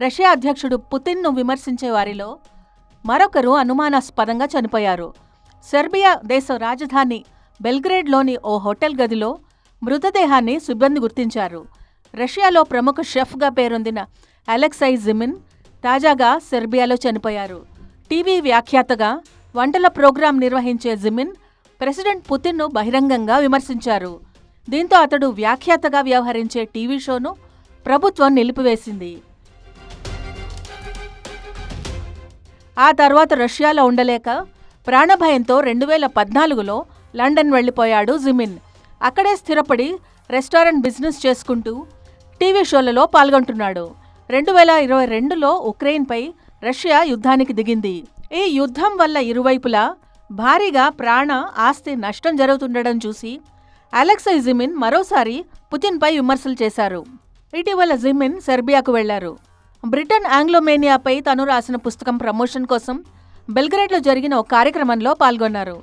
Russia అధ్యక్షుడు పుతిన్ను విమర్శించే వారిలో మరొకరు అనుమానాస్పదంగా చనిపోయారు. సెర్బియా దేశ రాజధాని బెల్గ్రేడ్లోని ఓ హోటల్ గదిలో మృతదేహాన్ని సిబ్బంది గుర్తించారు. రష్యాలో ప్రముఖ షెఫ్గా పేరొందిన అలెక్సై జిమిన్ తాజాగా సెర్బియాలో చనిపోయారు. టీవీ వ్యాఖ్యాతగా వంటల ప్రోగ్రాం నిర్వహించే జిమిన్ ప్రెసిడెంట్ పుతిన్ను బహిరంగంగా విమర్శించారు. దీంతో అతడు వ్యాఖ్యాతగా వ్యవహరించే టీవీ షోను ప్రభుత్వం నిలిపివేసింది. ఆ తర్వాత రష్యాలో ఉండలేక ప్రాణభయంతో రెండు వేల పద్నాలుగులో లండన్ వెళ్ళిపోయాడు జిమిన్. అక్కడే స్థిరపడి రెస్టారెంట్ బిజినెస్ చేసుకుంటూ టీవీ షోలలో పాల్గొంటున్నాడు. రెండు వేల ఇరవై రెండులో ఉక్రెయిన్పై రష్యా యుద్ధానికి దిగింది. ఈ యుద్ధం వల్ల ఇరువైపులా భారీగా ప్రాణ ఆస్తి నష్టం జరుగుతుండడం చూసి అలెక్సై జిమిన్ మరోసారి పుతిన్పై విమర్శలు చేశారు. ఇటీవల జిమిన్ సెర్బియాకు వెళ్ళారు. బ్రిటన్ ఆంగ్లోమేనియాపై తను రాసిన పుస్తకం ప్రమోషన్ కోసం బెల్గ్రేడ్లో జరిగిన ఒక కార్యక్రమంలో పాల్గొన్నారు.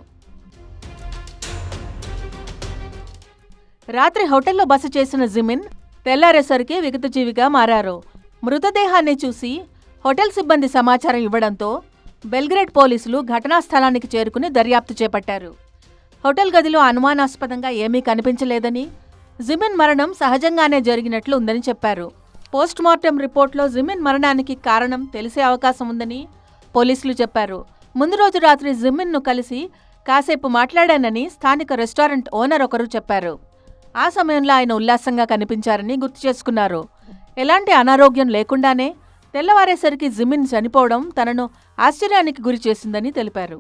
రాత్రి హోటల్లో బస చేసిన జిమిన్ తెల్లారేసరికి విగతజీవిగా మారారు. మృతదేహాన్ని చూసి హోటల్ సిబ్బంది సమాచారం ఇవ్వడంతో బెల్గ్రేడ్ పోలీసులు ఘటనా స్థలానికి చేరుకుని దర్యాప్తు చేపట్టారు. హోటల్ గదిలో అనుమానాస్పదంగా ఏమీ కనిపించలేదని జిమిన్ మరణం సహజంగానే జరిగినట్లు ఉందని చెప్పారు. పోస్ట్మార్టం రిపోర్ట్లో జిమిన్ మరణానికి కారణం తెలిసే అవకాశం ఉందని పోలీసులు చెప్పారు. ముందు రోజు రాత్రి జిమిన్ను కలిసి కాసేపు మాట్లాడానని స్థానిక రెస్టారెంట్ ఓనర్ ఒకరు చెప్పారు. ఆ సమయంలో ఆయన ఉల్లాసంగా కనిపించారని గుర్తు చేసుకున్నారు. ఎలాంటి అనారోగ్యం లేకుండానే తెల్లవారేసరికి జిమిన్ చనిపోవడం తనను ఆశ్చర్యానికి గురి చేసిందని తెలిపారు.